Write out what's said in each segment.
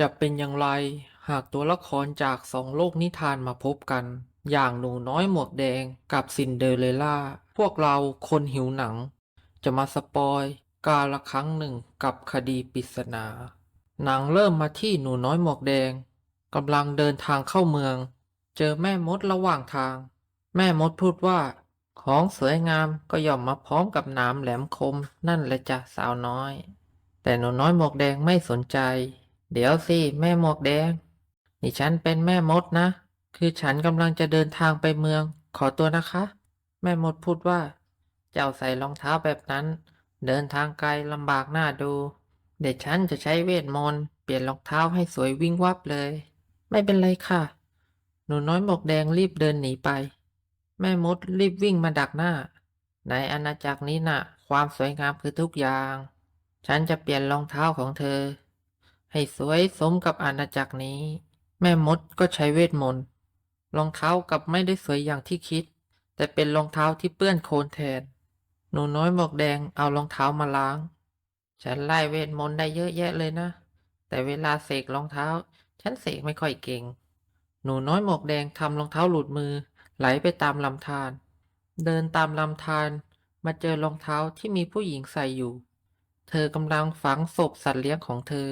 จะเป็นอย่างไรหากตัวละครจากสองโลกนิทานมาพบกัน อย่างหนูน้อยหมวกแดงกับซินเดอเรลล่า พวกเราคนหิวหนัง จะมาสปอยกาละครั้งหนึ่งกับคดีปริศนา หนังเริ่มมาที่หนูน้อยหมวกแดงกำลังเดินทางเข้าเมือง เจอแม่มดระหว่างทาง แม่มดพูดว่า ของสวยงามก็ย่อมมาพร้อมกับหนามแหลมคมนั่นแหละจ้ะสาวน้อย แต่หนูน้อยหมวกแดงไม่สนใจ เดี๋ยวสิแม่หมวกแดง นี่ฉันเป็นแม่มดนะ คือฉันกำลังจะเดินทางไปเมือง ขอตัวนะคะ แม่มดพูดว่า เจ้าใส่รองเท้าแบบนั้น เดินทางไกลลำบากหน้าดู เดี๋ยวฉันจะใช้เวทมนต์เปลี่ยนรองเท้าให้สวยวิ่งวับเลย ไม่เป็นไรค่ะ หนูน้อยหมวกแดงรีบเดินหนีไป แม่มดรีบวิ่งมาดักหน้า ในอาณาจักรนี้น่ะ ความสวยงามคือทุกอย่าง ฉันจะเปลี่ยนรองเท้าของเธอ ให้สวยสมกับอาณาจักรนี้ แม่มดก็ใช้เวทมนต์รองเท้ากับไม่ได้สวยอย่างที่คิด แต่เป็นรองเท้าที่เปื้อนโคลนแทน หนูน้อยหมวกแดงเอารองเท้ามาล้าง ฉันไล่เวทมนต์ได้เยอะแยะเลยนะ แต่เวลาเสกรองเท้า ฉันเสกไม่ค่อยเก่ง หนูน้อยหมวกแดงทำรองเท้าหลุดมือไหลไปตามลำธารเดินตามลำธารมาเจอรองเท้าที่มีผู้หญิงใส่อยู่ เธอกำลังฝังศพสัตว์เลี้ยงของเธอ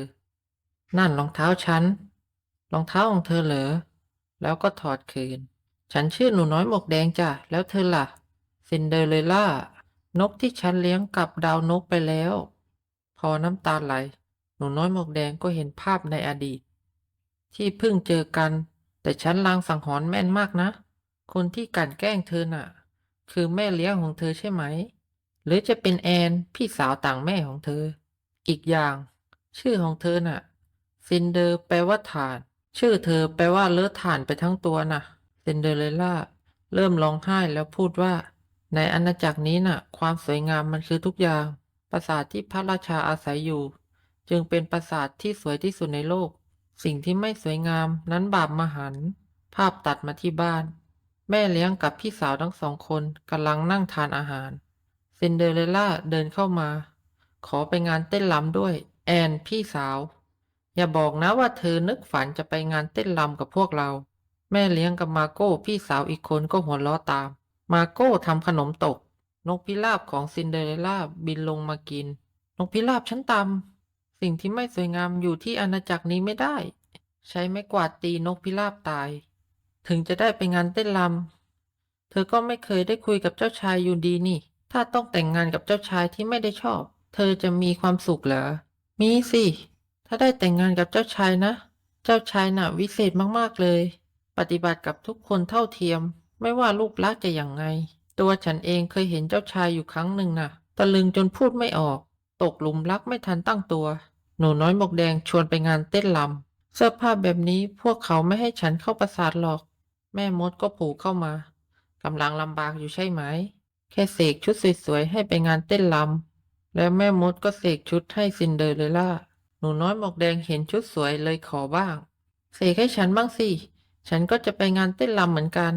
นั่นรองเท้าฉัน รองเท้าของเธอเหรอ แล้วก็ถอดคืน ฉันชื่อหนูน้อยหมวกแดงจ้ะ แล้วเธอล่ะ ซินเดอเรลล่า นกที่ฉันเลี้ยงกับดาวนกไปแล้ว พอน้ำตาไหล หนูน้อยหมวกแดงก็เห็นภาพในอดีต ที่เพิ่งเจอกัน แต่ฉันลางสังหรณ์แม่นมากนะ คนที่กลันแกล้งเธอน่ะ คือแม่เลี้ยงของเธอใช่ไหม หรือจะเป็นแอนพี่สาวต่างแม่ของเธอ อีกอย่าง ชื่อของเธอน่ะ ซินเดอร์แปลว่าถ่าน ชื่อเธอแปลว่าเลอะถ่านไปทั้งตัวน่ะซินเดอเรลล่าเริ่มร้องไห้แล้วพูดว่า ในอาณาจักรนี้น่ะ ความสวยงามมันคือทุกอย่าง ปราสาทที่พระราชาอาศัยอยู่ จึงเป็นปราสาทที่สวยที่สุดในโลก สิ่งที่ไม่สวยงามนั้นบาปมหัน ภาพตัดมาที่บ้าน แม่เลี้ยงกับพี่สาวทั้งสองคนกำลังนั่งทานอาหารซินเดอเรลล่าเดินเข้ามา ขอไปงานเต้นรำด้วย แอนพี่สาว อย่าบอกนะว่าเธอนึกฝันจะไปงานเต้นรำกับพวกเรา แม่เลี้ยงกับมาโก้พี่สาวอีกคนก็หัวเราะตาม มาโก้ทำขนมตก นกพิราบของซินเดอเรลล่าบินลงมากิน นกพิราบชั้นต่ำสิ่งที่ไม่สวยงามอยู่ที่อาณาจักรนี้ไม่ได้ ใช้ไม้กวาดตีนกพิราบตาย ถึงจะได้ไปงานเต้นรำเธอก็ไม่เคยได้คุยกับเจ้าชายอยู่ดีนี่ ถ้าต้องแต่งงานกับเจ้าชายที่ไม่ได้ชอบ เธอจะมีความสุขเหรอมีสิ ถ้าได้แต่งงานกับเจ้าชายนะ เจ้าชายน่ะวิเศษมากๆเลย ปฏิบัติกับทุกคนเท่าเทียม ไม่ว่ารูปลักษณ์จะอย่างไง ตัวฉันเองเคยเห็นเจ้าชายอยู่ครั้งหนึ่งน่ะ ตะลึงจนพูดไม่ออก ตกหลุมรักไม่ทันตั้งตัว หนูน้อยหมกแดงชวนไปงานเต้นรำเสื้อผ้าแบบนี้พวกเขาไม่ให้ฉันเข้าปราสาทหรอก แม่มดก็ผูกเข้ามากำลังลำบากอยู่ใช่ไหม แค่เสกชุดสวยๆให้ไปงานเต้นรำแล้วแม่มดก็เสกชุดให้ซินเดอเรลล่า หนูน้อยหมวกแดงเห็นชุดสวยเลยขอบ้าง เสกให้ฉันบ้างสิ ฉันก็จะไปงานเต้นรำเหมือนกัน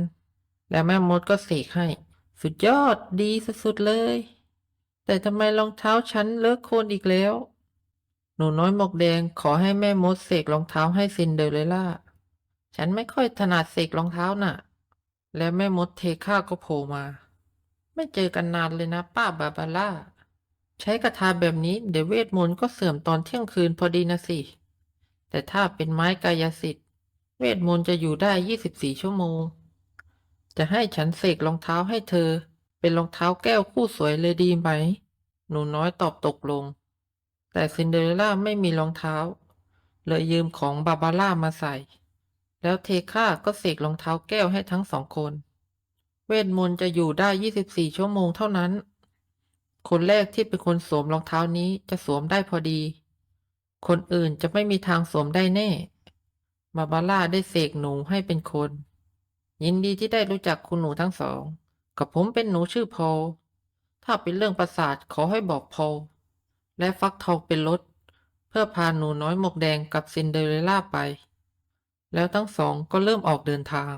แล้วแม่มดก็เสกให้ สุดยอดดีสุดๆเลย แต่ทำไมรองเท้าฉันเลอะโคลนอีกแล้ว หนูน้อยหมวกแดงขอให้แม่มดเสกรองเท้าให้ซินเดอเรลล่า ฉันไม่ค่อยถนัดเสกรองเท้าน่ะ แล้วแม่มดเทค่าก็โผล่มา ไม่เจอกันนานเลยนะป้าบาบาร่า ใช้กระทาแบบนี้เดี๋ยวเวทมนต์ก็เสื่อมตอนเที่ยงคืนพอดีนะสิ แต่ถ้าเป็นไม้กายสิทธิ์ เวทมนต์จะอยู่ได้ 24 ชั่วโมง จะให้ฉันเสกรองเท้าให้เธอ เป็นรองเท้าแก้วคู่สวยเลยดีไหม หนูน้อยตอบตกลง แต่ซินเดอเรลล่าไม่มีรองเท้า เลยยืมของบาบาร่ามาใส่ แล้วเทค่าก็เสกรองเท้าแก้วให้ทั้งสองคน เวทมนต์จะอยู่ได้ 24 ชั่วโมงเท่านั้น คนแรกที่เป็นคนสวมรองเท้านี้จะสวมได้พอดี คนอื่นจะไม่มีทางสวมได้แน่บาบาร่าได้เสกหนูให้เป็นคน ยินดีที่ได้รู้จักคุณหนูทั้งสอง กับผมเป็นหนูชื่อพอลถ้าเป็นเรื่องประสาทขอให้บอกพอลและฟักทองเป็นรถ เพื่อพาหนูน้อยหมวกแดงกับซินเดอเรลล่าไป แล้วทั้งสองก็เริ่มออกเดินทาง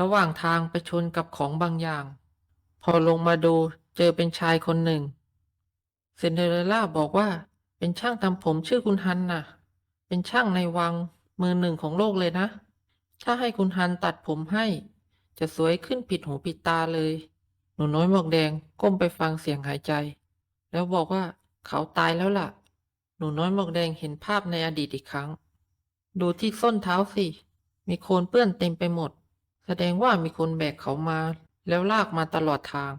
ระหว่างทางไปชนกับของบางอย่าง พอลงมาดู เจอเป็นชายคนหนึ่ง เซนเดอเรลล่าบอกว่าเป็นช่างทำผมชื่อคุณฮันน่ะ เป็นช่างในวังมือหนึ่งของโลกเลยนะ ถ้าให้คุณฮันตัดผมให้ จะสวยขึ้นผิดหูผิดตาเลย หนูน้อยหมวกแดงก้มไปฟังเสียงหายใจ แล้วบอกว่าเขาตายแล้วล่ะ หนูน้อยหมวกแดงเห็นภาพในอดีตอีกครั้ง ดูที่ส้นเท้าสิ มีโคลนเปื้อนเต็มไปหมด แสดงว่ามีคนแบกเขามา แล้วลากมาตลอดทาง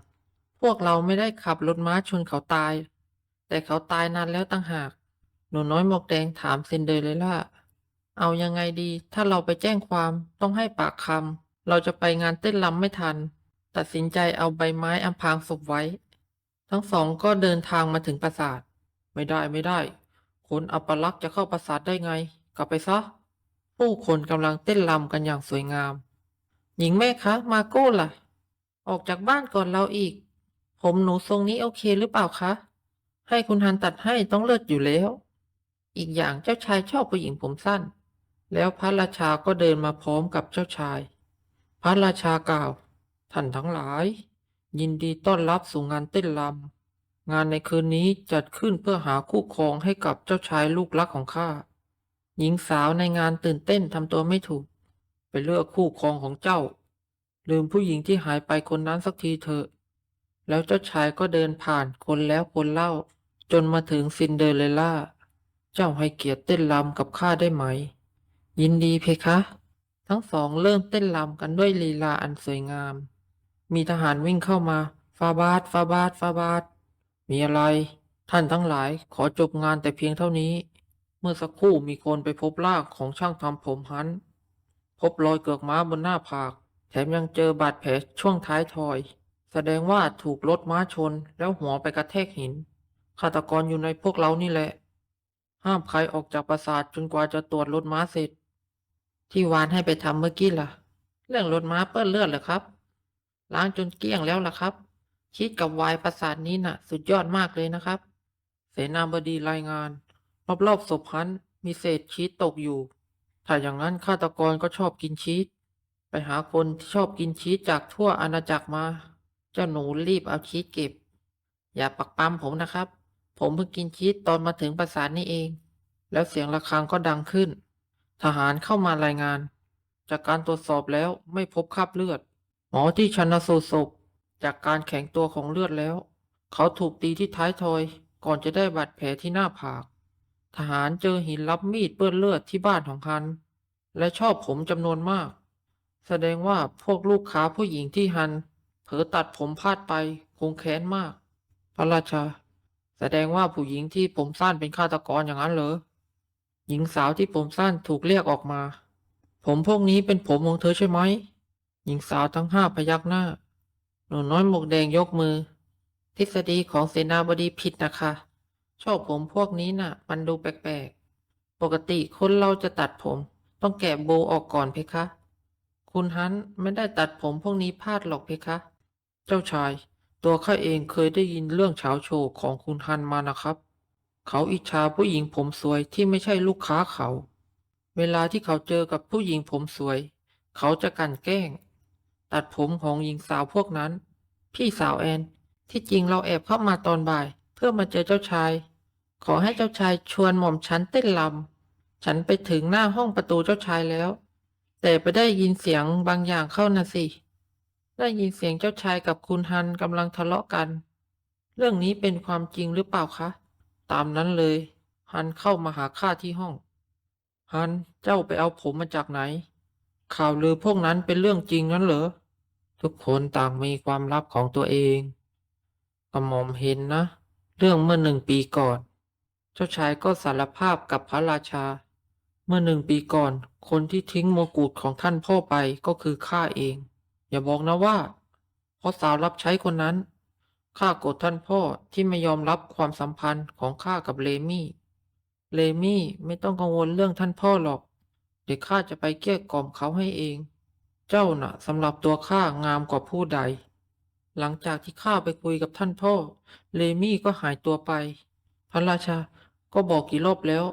พวกเราไม่ได้ขับรถม้าชนเขาตาย แต่เขาตายนานแล้วตั้งหาก หนูน้อยหมวกแดงถามซินเดอเรลล่า เอายังไงดี ถ้าเราไปแจ้งความต้องให้ปากคำ เราจะไปงานเต้นรำไม่ทัน ตัดสินใจเอาใบไม้อำพรางศพไว้ ทั้งสองก็เดินทางมาถึงปราสาท ไม่ได้ไม่ได้ คนอัปลักษณ์จะเข้าปราสาทได้ไง กลับไปซะ ผู้คนกำลังเต้นรำกันอย่างสวยงาม หญิงแม่คะ มาโก้ล่ะ ออกจากบ้านก่อนเราอีก ผมหนูทรงนี้โอเคหรือเปล่าคะ ให้คุณฮันตัดให้ต้องเลิศอยู่แล้ว อีกอย่างเจ้าชายชอบผู้หญิงผมสั้น แล้วพระราชาก็เดินมาพร้อมกับเจ้าชาย พระราชากล่าว ท่านทั้งหลาย ยินดีต้อนรับสู่งานเต้นรำงานในคืนนี้จัดขึ้นเพื่อหาคู่ครองให้กับเจ้าชายลูกรักของข้า หญิงสาวในงานตื่นเต้นทำตัวไม่ถูก ไปเลือกคู่ครองของเจ้า ลืมผู้หญิงที่หายไปคนนั้นสักทีเถอะ แล้วเจ้าชายก็เดินผ่านคนแล้วคนเล่า จนมาถึงซินเดอเรลล่า เจ้าให้เกียรติเต้นรำกับข้าได้ไหม ยินดีเพคะ ทั้งสองเริ่มเต้นรำกันด้วยลีลาอันสวยงาม มีทหารวิ่งเข้ามาฟาบาทฟาบาทฟาบาทมีอะไร ท่านทั้งหลายขอจบงานแต่เพียงเท่านี้ เมื่อสักครู่มีคนไปพบร่างของช่างทำผมฮัน พบรอยเกือกม้าบนหน้าผาก แถมยังเจอบาดแผลช่วงท้ายทอย แสดงว่าถูกรถม้าชนแล้วหัวไปกระแทกหิน ฆาตกรอยู่ในพวกเรานี่แหละ ห้ามใครออกจากปราสาทจนกว่าจะตรวจรถม้าเสร็จ ที่วานให้ไปทำเมื่อกี้ล่ะ เรื่องรถม้าเปื้อนเลือดเหรอครับ ล้างจนเกลี้ยงแล้วล่ะครับ คิดกับวายปราสาทนี้น่ะ สุดยอดมากเลยนะครับ เสนาบดีรายงาน รอบๆศพฮันมีเศษชีสตกอยู่ ถ้าอย่างนั้นฆาตกรก็ชอบกินชีสไปหาคนที่ชอบกินชีสจากทั่วอาณาจักรมา เจ้าหนูรีบเอาชีสเก็บ อย่าปักปั๊มผมนะครับ ผมเพิ่งกินชีสตอนมาถึงปราสาทนี่เอง แล้วเสียงะระฆังก็ดังขึ้น ทหารเข้ามารายงาน จากการตรวจสอบแล้วไม่พบคราบเลือด หมอที่ชันสูตรศพจากการแข็งตัวของเลือดแล้ว เขาถูกตีที่ท้ายทอย ก่อนจะได้บาดแผลที่หน้าผาก ทหารเจอหินรับมีดเปื้อนเลือดที่บ้านของฮัน และชอบผมจำนวนมาก แสดงว่าพวกลูกค้าผู้หญิงที่ฮัน ผลอตัดผมพลาดไปคงแค้นมาก พระราชา แสดงว่าผู้หญิงที่ผมสั้นเป็นฆาตกรอย่างนั้นเหรอ หญิงสาวที่ผมสั้นถูกเรียกออกมา ผมพวกนี้เป็นผมของเธอใช่ไหม หญิงสาวทั้งห้าพยักหน้า หนูน้อยหมวกแดงยกมือ ทฤษฎีของเสนาบดีผิดนะคะ ชอบผมพวกนี้น่ะ มันดูแปลกๆ ปกติคนเราจะตัดผม ต้องแกะโบออกก่อนเพคะ คุณฮันไม่ได้ตัดผมพวกนี้พลาดหรอกเพคะ เจ้าชาย ตัวข้าเองเคยได้ยินเรื่องเฉาโชว์ของคุณฮันมานะครับ เขาอิจฉาผู้หญิงผมสวยที่ไม่ใช่ลูกค้าเขา เวลาที่เขาเจอกับผู้หญิงผมสวย เขาจะกันแกล้ง ตัดผมของหญิงสาวพวกนั้น พี่สาวแอน ที่จริงเราแอบเข้ามาตอนบ่าย เพื่อมาเจอเจ้าชาย ขอให้เจ้าชายชวนหม่อมฉันเต้นรำฉันไปถึงหน้าห้องประตูเจ้าชายแล้ว แต่ไปได้ยินเสียงบางอย่างเข้านะสิ ได้ยินเสียงเจ้าชายกับคุณฮันกำลังทะเลาะกัน เรื่องนี้เป็นความจริงหรือเปล่าคะ ตามนั้นเลย ฮันเข้ามาหาข้าที่ห้อง ฮันเจ้าไปเอาผมมาจากไหน ข่าวลือพวกนั้นเป็นเรื่องจริงนั้นเหรอ ทุกคนต่างมีความลับของตัวเองกระหม่อมเห็นนะ เรื่องเมื่อหนึ่งปีก่อน เจ้าชายก็สารภาพกับพระราชา เมื่อหนึ่งปีก่อน คนที่ทิ้งมงกุฎของท่านพ่อไปก็คือข้าเอง อย่าบอกนะว่าเพราะสาวรับใช้คนนั้นข้าโกรธท่านพ่อที่ไม่ยอมรับความสัมพันธ์ของข้ากับเลมี่ เลมี่ไม่ต้องกังวลเรื่องท่านพ่อหรอก เดี๋ยวข้าจะไปเกลี้ยกล่อมเขาให้เอง เจ้าน่ะสำหรับตัวข้างามกว่าผู้ใด หลังจากที่ข้าไปคุยกับท่านพ่อ เลมี่ก็หายตัวไป พระราชาก็บอกกี่รอบแล้ว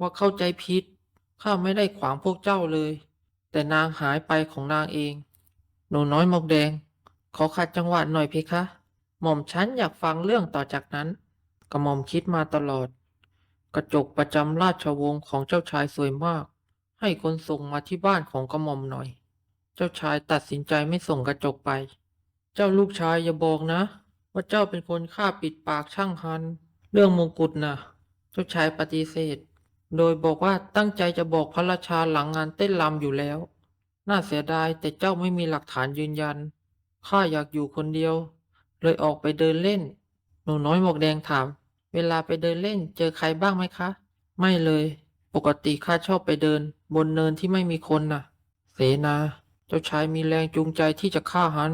ว่าเข้าใจผิดข้าไม่ได้ขวางพวกเจ้าเลย แต่นางหายไปของนางเอง หนูน้อยหมวกแดง ขอขัดจังหวะหน่อยเพคะ หม่อมฉันอยากฟังเรื่องต่อจากนั้นกระหม่อมคิดมาตลอด กระจกประจำราชวงศ์ของเจ้าชายสวยมาก ให้คนส่งมาที่บ้านของกระหม่อมหน่อย เจ้าชายตัดสินใจไม่ส่งกระจกไป เจ้าลูกชายอย่าบอกนะ ว่าเจ้าเป็นคนฆ่าปิดปากช่างฮัน เรื่องมงกุฎนะเจ้าชายปฏิเสธ โดยบอกว่าตั้งใจจะบอกพระราชาหลังงานเต้นรำอยู่แล้ว น่าเสียดายแต่เจ้าไม่มีหลักฐานยืนยัน ข้าอยากอยู่คนเดียว เลยออกไปเดินเล่น หนูน้อยหมวกแดงถาม เวลาไปเดินเล่นเจอใครบ้างไหมคะ ไม่เลย ปกติข้าชอบไปเดิน บนเนินที่ไม่มีคนน่ะ เสนา เจ้าชายมีแรงจูงใจที่จะฆ่าฮัน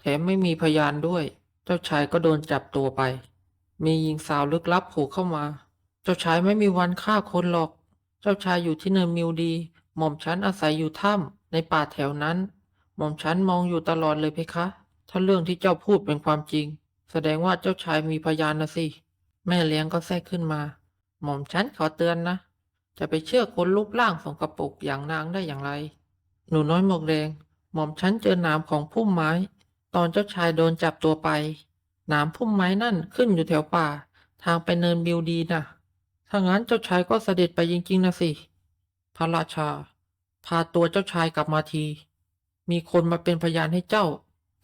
แถมไม่มีพยานด้วย เจ้าชายก็โดนจับตัวไป มีหญิงสาวลึกลับโผล่เข้ามา เจ้าชายไม่มีวันฆ่าคนหรอก เจ้าชายอยู่ที่เนินมิวดี หม่อมฉันอาศัยอยู่ถ้ำ ในป่าแถวนั้น หม่อมฉันมองอยู่ตลอดเลยเพคะ ถ้าเรื่องที่เจ้าพูดเป็นความจริง แสดงว่าเจ้าชายมีพยานนะสิ แม่เลี้ยงก็แทรกขึ้นมา หม่อมฉันขอเตือนนะ จะไปเชื่อคนรูปร่างสกระปรกอย่างนางได้อย่างไร หนูน้อยหมวกแดง หม่อมฉันเจอหนามของพุ่มไม้ ตอนเจ้าชายโดนจับตัวไป หนามพุ่มไม้นั่นขึ้นอยู่แถวป่า ทางไปเนินบิวดีน่ะถ้างั้นเจ้าชายก็เสด็จไปจริงๆนะสิ พระราชา พาตัวเจ้าชายกลับมาที มีคนมาเป็นพยานให้เจ้า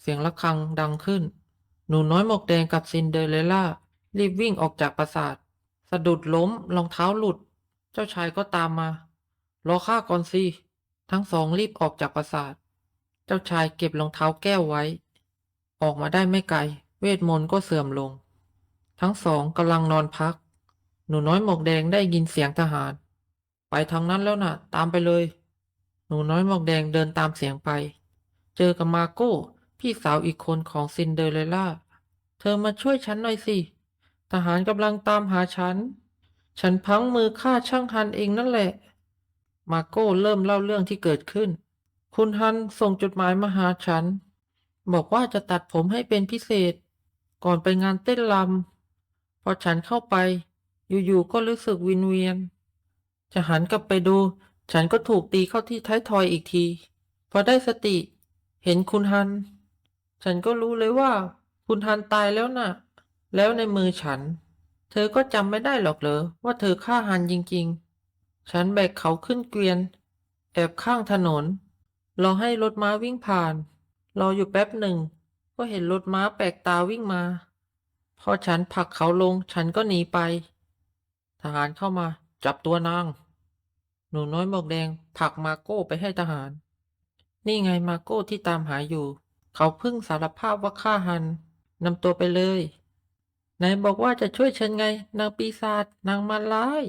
เสียงะระฆังดังขึ้น หนูน้อยหมวกแดงกับซินเดอเรลล่า รีบวิ่งออกจากปราสาท สะดุดล้มรองเท้าหลุด เจ้าชายก็ตามมา รอข้าก่อนสิทั้งสองรีบออกจากปราสาท เจ้าชายเก็บรองเท้าแก้วไว้ ออกมาได้ไม่ไกล เวทมนต์ก็เสื่อมลง ทั้งสองกำลังนอนพัก หนูน้อยหมวกแดงได้ยินเสียงทหาร ไปทางนั้นแล้วน่ะ ตามไปเลย หนูน้อยหมวกแดงเดินตามเสียงไป เจอกับมาโก้ พี่สาวอีกคนของซินเดอเรลล่า เธอมาช่วยฉันหน่อยสิ ทหารกำลังตามหาฉัน ฉันพังมือฆ่าช่างฮันเองนั่นแหละ มาโก้เริ่มเล่าเรื่องที่เกิดขึ้น คุณฮันส่งจดหมายมาหาฉัน บอกว่าจะตัดผมให้เป็นพิเศษ ก่อนไปงานเต้นรำพอฉันเข้าไป อยู่ๆก็รู้สึกวินเวียน จะหันกลับไปดู ฉันก็ถูกตีเข้าที่ท้ายทอยอีกที พอได้สติ เห็นคุณฮัน ฉันก็รู้เลยว่า คุณฮันตายแล้วน่ะ แล้วในมือฉัน เธอก็จำไม่ได้หรอกเหรอว่าเธอฆ่าฮันจริง ๆ ฉันแบกเขาขึ้นเกวียน แอบข้างถนน รอให้รถม้าวิ่งผ่าน รออยู่แป๊บหนึ่ง ก็เห็นรถม้าแปลกตาวิ่งมา พอฉันผลักเขาลง ฉันก็หนีไป ทหารเข้ามา จับตัวนาง หนูน้อยหมวกแดงผลักมาโก้ไปให้ทหาร นี่ไงมาโก้ที่ตามหาอยู่ เขาเพิ่งสารภาพว่าฆ่าฮันนำตัวไปเลยไหนบอกว่าจะช่วยฉันไง นางปีศาจนางมารร้าย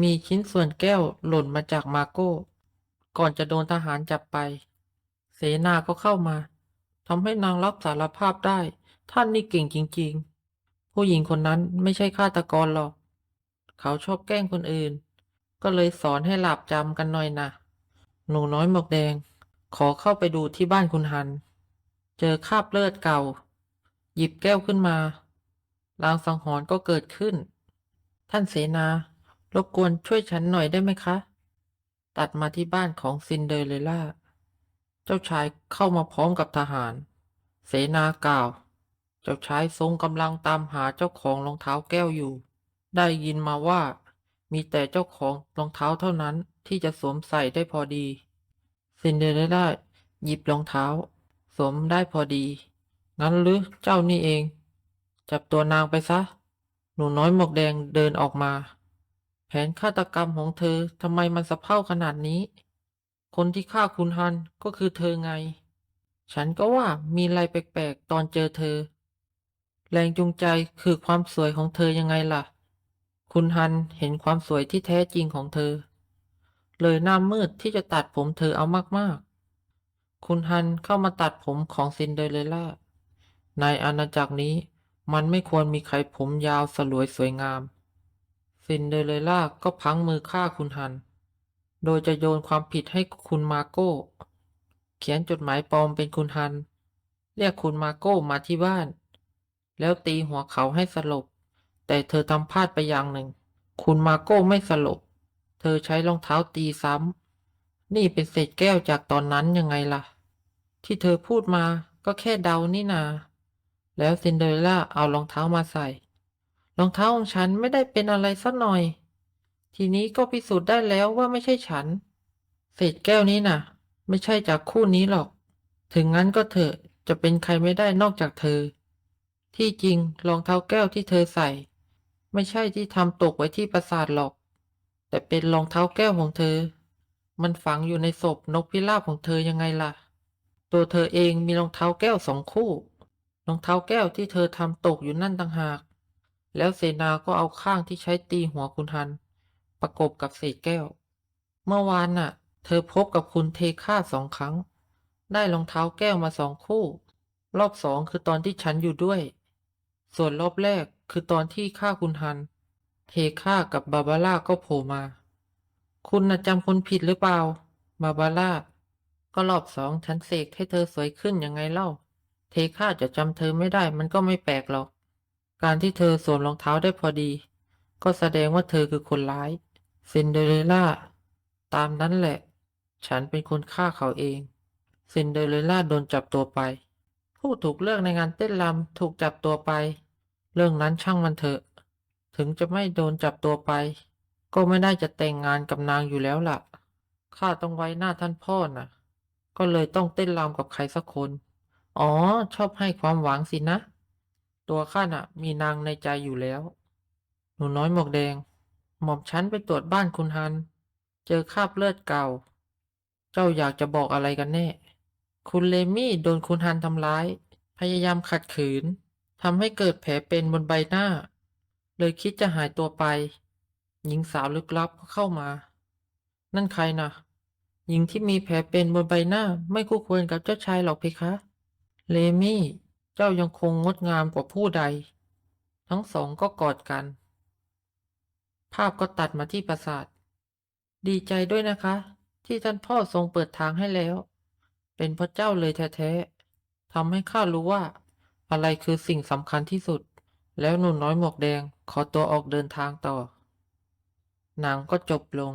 มีชิ้นส่วนแก้วหล่นมาจากมาโก้ ก่อนจะโดนทหารจับไป เสนาก็เข้ามาทำให้นางรับสารภาพได้ ท่านนี่เก่งจริง ๆ ผู้หญิงคนนั้นไม่ใช่ฆาตกรหรอก เขาชอบแกล้งคนอื่น ก็เลยสอนให้หลับจำกันหน่อยนะหนูน้อยหมวกแดง ขอเข้าไปดูที่บ้านคุณฮัน เจอคราบเลือดเก่า หยิบแก้วขึ้นมาลางสังหรณ์ก็เกิดขึ้น ท่านเสนารบกวนช่วยฉันหน่อยได้ไหมคะ ตัดมาที่บ้านของซินเดอเรลล่า เจ้าชายเข้ามาพร้อมกับทหาร เสนากล่าว เจ้าชายทรงกำลังตามหาเจ้าของรองเท้าแก้วอยู่ ได้ยินมาว่า มีแต่เจ้าของรองเท้าเท่านั้นที่จะสวมใส่ได้พอดี ซินเดอเรลล่าหยิบรองเท้า สวมได้พอดี งั้นหรือเจ้านี่เอง จับตัวนางไปซะ หนูน้อยหมวกแดงเดินออกมา แผนฆาตกรรมของเธอทำไมมันสะเพร่าขนาดนี้ คนที่ฆ่าคุณฮันก็คือเธอไง ฉันก็ว่ามีอะไรแปลกๆตอนเจอเธอ แรงจูงใจคือความสวยของเธอยังไงล่ะ คุณฮันเห็นความสวยที่แท้จริงของเธอ เลยหน้ามืดที่จะตัดผมเธอเอามากๆ คุณฮันเข้ามาตัดผมของซินเดอเรลล่า ในอาณาจักรนี้มันไม่ควรมีใครผมยาวสลวยสวยงาม ซินเดอเรลล่าก็พังมือฆ่าคุณฮัน โดยจะโยนความผิดให้คุณมาโก้ เขียนจดหมายปลอมเป็นคุณฮัน เรียกคุณมาโก้มาที่บ้าน แล้วตีหัวเขาให้สลบ แต่เธอทำพลาดไปอย่างหนึ่ง คุณมาโก้ไม่สลบ เธอใช้รองเท้าตีซ้ำ นี่เป็นเศษแก้วจากตอนนั้นยังไงล่ะ ที่เธอพูดมาก็แค่เดานี่นา แล้วซินเดอเรลล่าเอารองเท้ามาใส่ รองเท้าของฉันไม่ได้เป็นอะไรสักหน่อย ทีนี้ก็พิสูจน์ได้แล้วว่าไม่ใช่ฉัน เศษแก้วนี้น่ะ ไม่ใช่จากคู่นี้หรอก ถึงงั้นก็เถอะจะเป็นใครไม่ได้นอกจากเธอ ที่จริงรองเท้าแก้วที่เธอใส่ ไม่ใช่ที่ทำตกไว้ที่ปราสาทหรอก แต่เป็นรองเท้าแก้วของเธอ มันฝังอยู่ในศพนกพิราบของเธอยังไงล่ะ ตัวเธอเองมีรองเท้าแก้วสองคู่ รองเท้าแก้วที่เธอทำตกอยู่นั่นต่างหาก แล้วเสนาก็เอาข้างที่ใช้ตีหัวคุณฮัน ประกบกับเศษแก้ว เมื่อวานน่ะ เธอพบกับคุณเทค่าสองครั้ง ได้รองเท้าแก้วมาสองคู่ รอบสองคือตอนที่ฉันอยู่ด้วย ส่วนรอบแรกคือตอนที่ฆ่าคุณฮัน เทค่ากับบาบาร่าก็โผล่มา คุณน่ะจำคนผิดหรือเปล่า บาบาร่า ก็รอบสองฉันเสกให้เธอสวยขึ้นยังไงเล่า เทค่าจะจำเธอไม่ได้มันก็ไม่แปลกหรอก การที่เธอสวมรองเท้าได้พอดี ก็แสดงว่าเธอคือคนร้าย ซินเดอเรลล่า ตามนั้นแหละ ฉันเป็นคนฆ่าเขาเอง ซินเดอเรลล่าโดนจับตัวไป ผู้ถูกเลือกในงานเต้นรำถูกจับตัวไป เรื่องนั้นช่างมันเถอะ ถึงจะไม่โดนจับตัวไป ก็ไม่ได้จะแต่งงานกับนางอยู่แล้วล่ะข้าต้องไว้หน้าท่านพ่อน่ะ ก็เลยต้องเต้นรำกับใครสักคน อ๋อ ชอบให้ความหวังสินะ ตัวข้าน่ะ มีนางในใจอยู่แล้ว หนูน้อยหมวกแดง หม่อมฉันไปตรวจบ้านคุณฮัน เจอคราบเลือดเก่า เจ้าอยากจะบอกอะไรกันแน่ คุณเลมี่โดนคุณฮันทำร้าย พยายามขัดขืนทำให้เกิดแผลเป็นบนใบหน้า เลยคิดจะหายตัวไป หญิงสาวลึกลับก็เข้ามา นั่นใครนะ หญิงที่มีแผลเป็นบนใบหน้าไม่คู่ควรกับเจ้าชายหรอกเพคะ เลมี่ เจ้ายังคงงดงามกว่าผู้ใด ทั้งสองก็กอดกัน ภาพก็ตัดมาที่ปราสาท ดีใจด้วยนะคะ ที่ท่านพ่อทรงเปิดทางให้แล้ว เป็นพระเจ้าเลยแท้ๆทำให้ข้ารู้ว่า อะไรคือสิ่งสำคัญที่สุด แล้วหนุ่นน้อยหมวกแดงขอตัวออกเดินทางต่อ หนังก็จบลง